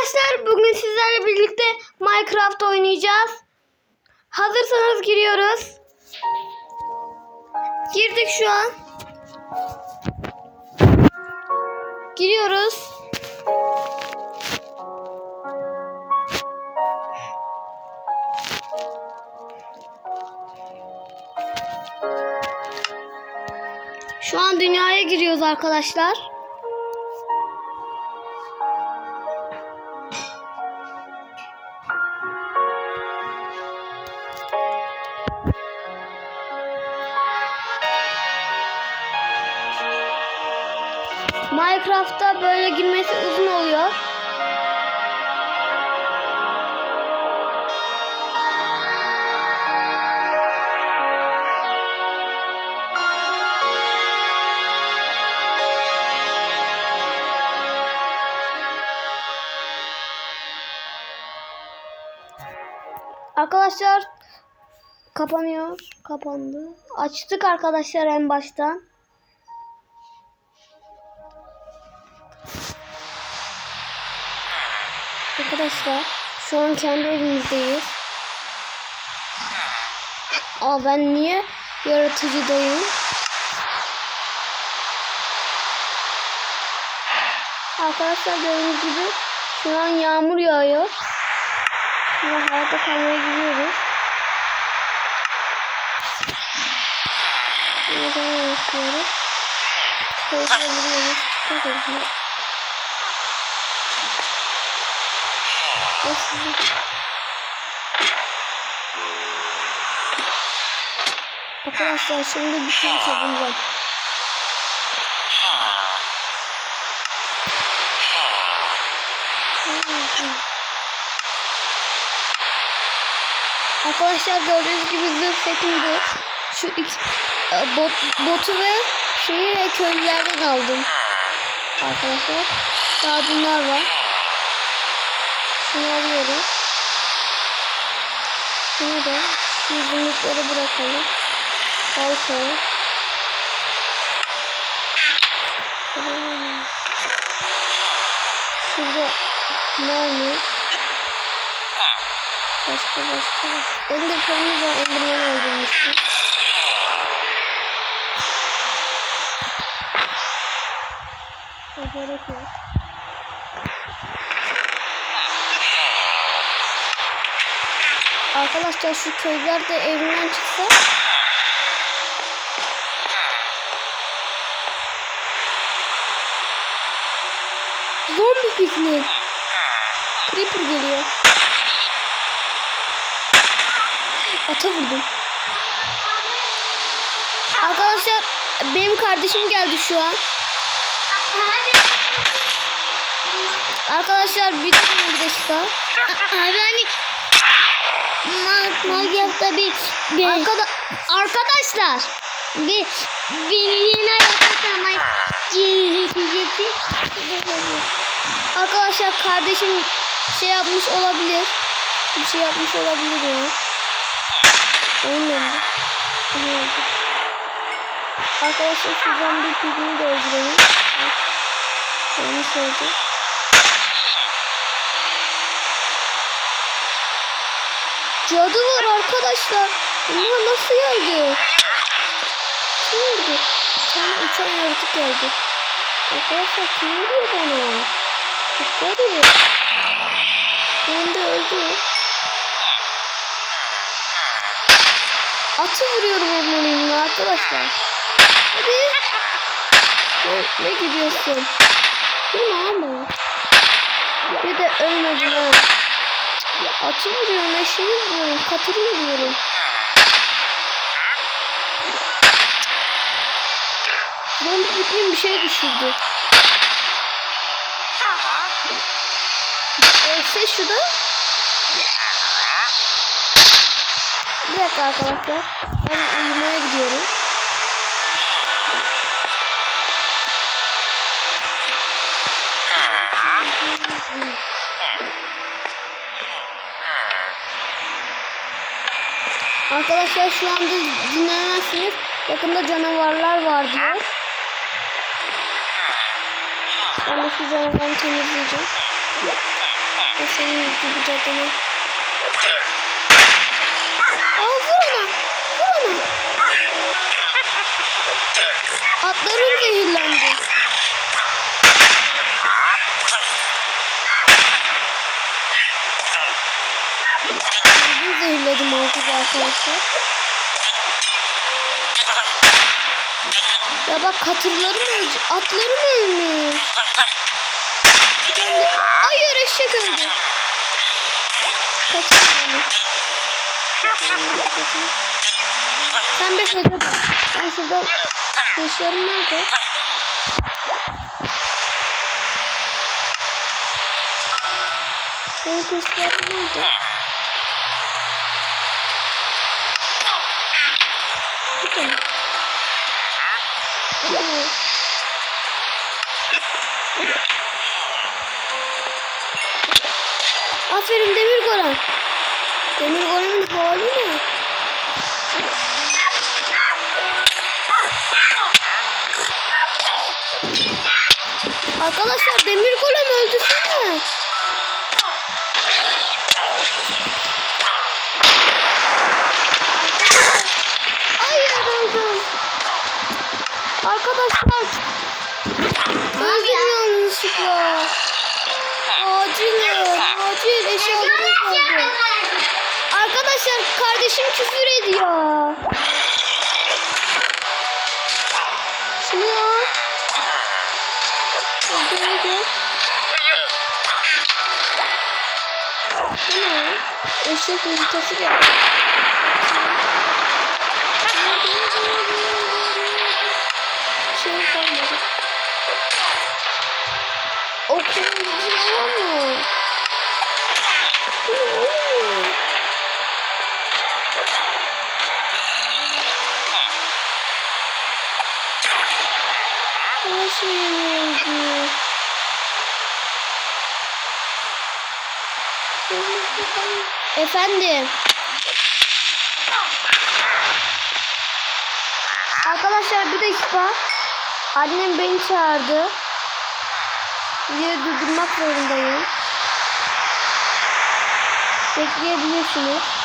Arkadaşlar bugün sizlerle birlikte Minecraft oynayacağız. Hazırsanız giriyoruz. Girdik şu an. Giriyoruz. Şu an dünyaya giriyoruz arkadaşlar. Minecraft'ta böyle girmesi uzun oluyor. Arkadaşlar kapanıyor. Kapandı. Açtık arkadaşlar en baştan. Arkadaşlar şu an kendi evimizdeyiz. Aa ben niye yaratıcıdayım? Arkadaşlar gördüğünüz gibi şu an yağmur yağıyor. Şimdi hayatta kalmaya gidiyoruz. Ne zaman yapıyoruz? Şöyle vuruyoruz. Çıkıyoruz. Arkadaşlar şimdi şey savunacağım. Arkadaşlar gördüğünüz gibi zırh setim bu. Şu iki, e, bot, botu ve şeyi ve köylülerden aldım. Arkadaşlar. Daha bunlar var. Şunu alıyoruz. Şunu da şu zümrütleri bırakalım. Balta. Şurada mermi. Başka başka. Ender pearl'ümüz var. Enderman öldürmüştüm. Gerek yok. Arkadaşlar şu köyler de evinden çıksa Zombi piknik. Creeper geliyor. Ata vurdum. Arkadaşlar benim kardeşim geldi şu an. Arkadaşlar bir dakika. Abi hani Minecraft'ta bir, bir Arkada arkadaşlar bir bir hayatı Ciritecekti. arkadaşlar kardeşim şey yapmış olabilir. Bir şey yapmış olabilir ya. Ne oldu? Arkadaşlar şu zombi pigini de öldürelim. Yanlış oldu. Cadı var arkadaşlar. Bunlar nasıl geldi? Kim? Bir tane uçan yaratık geldi. Arkadaşlar kim vuruyor bana? Çok garip. Ben de öldü. Atı vuruyorum ormanımla arkadaşlar. Hadi. Ne, ne gidiyorsun? Kim ama? Bir de ölmedim ha. Atı vuruyorum, eşeği vuruyorum, katırı vuruyorum. Zombi bir şey düşürdü. Ölse şu da. Bir dakika arkadaşlar. Ben uyumaya gidiyorum. Arkadaşlar şu anda dinlemezsiniz. Yakında canavarlar var diyor. Ben de şu canavarı temizleyeceğim. Ve senin gibi cadını. Aa vur ona. Vur ona. Atların zehirlendi. Artık arkadaşlar. Ya bak katırlarım öldü. Atlarım ölmüş. Ben de... Hayır eşek öldü. Kaçın Sen beklede bak. Ben şurada kuşlarım nerede? Benim kuşlarım nerede? Goran. Demir Goran'ın hali ne? Arkadaşlar Demir Golem öldürsene. Hayır öldüm. Arkadaşlar öldüm yanlışlıkla. Acil, acil kaldı. Arkadaşlar kardeşim küfür ediyor. Şunu al. Öldürüldü. Bu ne? Eşek yumurtası geldi. Şey kalmadı. Okulun gücü var mı? Bu ne oğlum? Her şeyim oldu. Efendim. Arkadaşlar bir dakika. Annem beni çağırdı. Videoyu durdurmak zorundayım. Bekleyebilirsiniz.